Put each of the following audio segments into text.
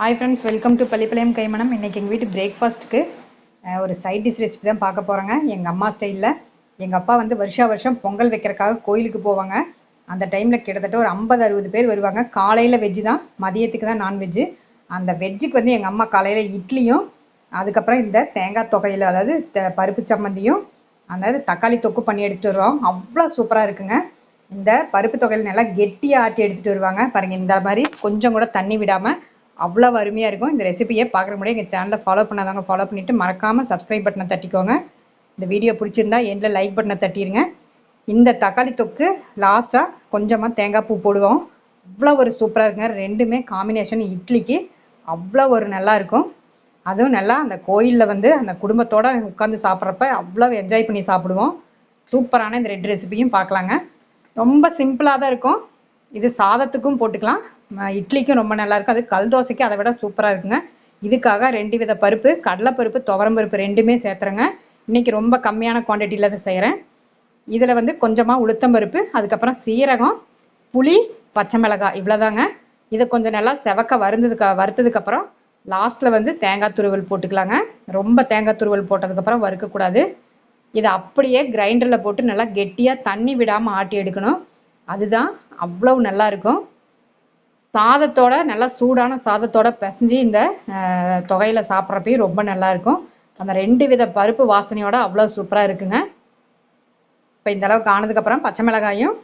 Hi friends welcome to Pallipalayam கைமணம் இன்னைக்கு எங்கள் வீட்டு பிரேக்ஃபாஸ்ட்டுக்கு ஒரு சைட் டிஷ் ரெசிபி தான் பார்க்க போகிறோங்க எங்கள் அம்மா ஸ்டைலில் எங்கள் அப்பா வந்து வருஷா வருஷம் பொங்கல் வைக்கிறக்காக கோயிலுக்கு போவாங்க. அந்த டைமில் கிட்டத்தட்ட ஒரு ஐம்பது அறுபது பேர் வருவாங்க. காலையில் வெஜ்ஜு தான் மதியத்துக்கு தான் நான்வெஜ்ஜு அந்த வெஜ்ஜுக்கு வந்து எங்கள் அம்மா காலையில் இட்லியும் அதுக்கப்புறம் இந்த தேங்காய் தொகையில் அதாவது த- பருப்பு சம்மந்தியும் அதாவது தக்காளி தொக்கு பண்ணி எடுத்துட்டு வருவோம் அவ்வளோ சூப்பராக இருக்குங்க. இந்த பருப்பு தொகையில் நல்லா கெட்டியாக ஆட்டி எடுத்துகிட்டு வருவாங்க. பாருங்கள் இந்த மாதிரி கொஞ்சம் கூட தண்ணி விடாமல் அவ்வளோ அருமையாக இருக்கும். இந்த ரெசிபியை பார்க்குற முடியும் எங்கள் சேனலை ஃபாலோ பண்ணாதவங்க ஃபாலோ பண்ணிவிட்டு மறக்காமல் சப்ஸ்கிரைப் பட்டனை தட்டிக்கோங்க. இந்த வீடியோ பிடிச்சிருந்தா எண்டில் லைக் பட்டனை தட்டிடுங்க இந்த தக்காளி தொக்கு லாஸ்ட்டாக கொஞ்சமாக தேங்காய் பூ போடுவோம். அவ்வளோ ஒரு சூப்பராக இருக்குங்க. ரெண்டுமே காம்பினேஷன் இட்லிக்கு அவ்வளோ ஒரு நல்லா இருக்கும். அதுவும் நல்லா அந்த கோயிலில் வந்து அந்த குடும்பத்தோட உட்காந்து சாப்பிட்றப்ப அவ்வளோ என்ஜாய் பண்ணி சாப்பிடுவோம். சூப்பரான இந்த ரெண்டு ரெசிபியும் பார்க்கலாங்க. ரொம்ப சிம்பிளாக தான் இருக்கும். இது சாதத்துக்கும் போட்டுக்கலாம். இட்லிக்கும் ரொம்ப நல்லா இருக்கும். அது கல் தோசைக்கு அதை விட சூப்பராக இருக்குங்க. இதுக்காக ரெண்டு வித பருப்பு கடலைப்பருப்பு துவரம்பருப்பு ரெண்டுமே சேர்த்துறேங்க. இன்னைக்கு ரொம்ப கம்மியான குவான்டிட்டியில் தான் செய்கிறேன் இதில் வந்து கொஞ்சமாக உளுத்தம்பருப்பு அதுக்கப்புறம் சீரகம் புளி பச்சை மிளகாய் இவ்வளோதாங்க இதை கொஞ்சம் நல்லா செவக்க வருந்ததுக்கு வறுத்ததுக்கப்புறம் லாஸ்ட்டில் வந்து தேங்காய் துருவல் போட்டுக்கலாங்க. ரொம்ப தேங்காய் துருவல் போட்டதுக்கப்புறம் வறுக்கக்கூடாது. இதை அப்படியே கிரைண்டரில் போட்டு நல்லா கெட்டியாக தண்ணி விடாமல் ஆட்டி எடுக்கணும். அதுதான் அவ்வளவு நல்லா இருக்கும். சாதத்தோட நல்லா சூடான சாதத்தோட பிசைஞ்சு இந்த தொகையில் சாப்பிட்றப்பையும் ரொம்ப நல்லா இருக்கும். அந்த ரெண்டு வித பருப்பு வாசனையோட அவ்வளோ சூப்பராக இருக்குங்க. இப்போ இந்த அளவுக்கு ஆனதுக்கப்புறம் பச்சை மிளகாயும்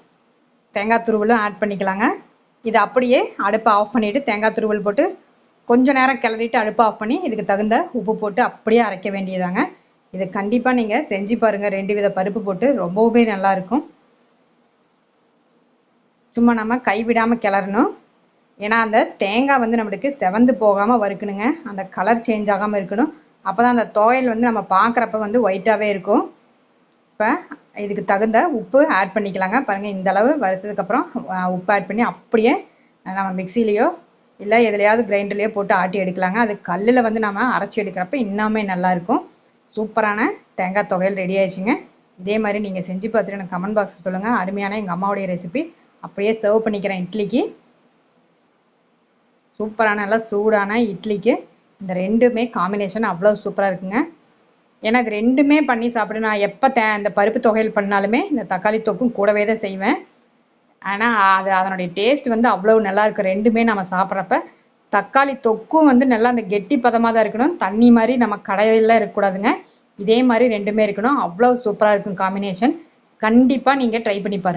தேங்காய் துருவலும் ஆட் பண்ணிக்கலாங்க. இது அப்படியே அடுப்பை ஆஃப் பண்ணிவிட்டு தேங்காய் துருவல் போட்டு கொஞ்சம் நேரம் கிளறிட்டு அடுப்பை ஆஃப் பண்ணி இதுக்கு தகுந்த உப்பு போட்டு அப்படியே அரைக்க வேண்டியதாங்க இது கண்டிப்பாக நீங்கள் செஞ்சு பாருங்கள் ரெண்டு வித பருப்பு போட்டு ரொம்பவுமே நல்லா இருக்கும். சும்மா நம்ம கைவிடாமல் கிளறணும். ஏன்னா அந்த தேங்காய் வந்து நம்மளுக்கு செவந்து போகாமல் வறுக்கணுங்க. அந்த கலர் சேஞ்ச் ஆகாமல் இருக்கணும். அப்போ தான் அந்த துவையல் வந்து நம்ம பார்க்குறப்ப வந்து ஒயிட்டாகவே இருக்கும். இப்போ இதுக்கு தகுந்த உப்பு ஆட் பண்ணிக்கலாங்க. பாருங்கள் இந்த அளவு வறுத்ததுக்கப்புறம் உப்பு ஆட் பண்ணி அப்படியே நம்ம மிக்சிலேயோ இல்லை எதுலையாவது கிரைண்டர்லேயோ போட்டு ஆட்டி எடுக்கலாங்க. அது கல்லில் வந்து நம்ம அரைச்சி எடுக்கிறப்ப இன்னுமே நல்லா இருக்கும். சூப்பரான தேங்காய் தொகையல் ரெடி ஆயிடுச்சுங்க. இதே மாதிரி நீங்கள் செஞ்சு பார்த்துட்டு எனக்கு கமெண்ட் பாக்ஸ் சொல்லுங்கள் அருமையான எங்கள் அம்மாவுடைய ரெசிபி அப்படியே சர்வ் பண்ணிக்கிறேன் இட்லிக்கு. சூப்பரான நல்லா சூடான இட்லிக்கு இந்த ரெண்டுமே காம்பினேஷன் அவ்வளோ சூப்பராக இருக்குங்க. ஏன்னா இது ரெண்டுமே பண்ணி சாப்பிடு நான் எப்போ தே இந்த பருப்பு தொகையில் பண்ணாலுமே இந்த தக்காளி தொக்கும் கூடவே தான் செய்வேன். ஆனால் அது அதனுடைய டேஸ்ட் வந்து அவ்வளோ நல்லா இருக்கும் ரெண்டுமே நம்ம சாப்பிட்றப்ப தக்காளி தொக்கும் வந்து நல்லா அந்த கெட்டி பதமாக தான் இருக்கணும். தண்ணி மாதிரி நம்ம கடையில இருக்கக்கூடாதுங்க. இதே மாதிரி ரெண்டுமே இருக்கணும். அவ்வளோ சூப்பராக இருக்கும் காம்பினேஷன் கண்டிப்பாக நீங்கள் ட்ரை பண்ணி பாருங்க.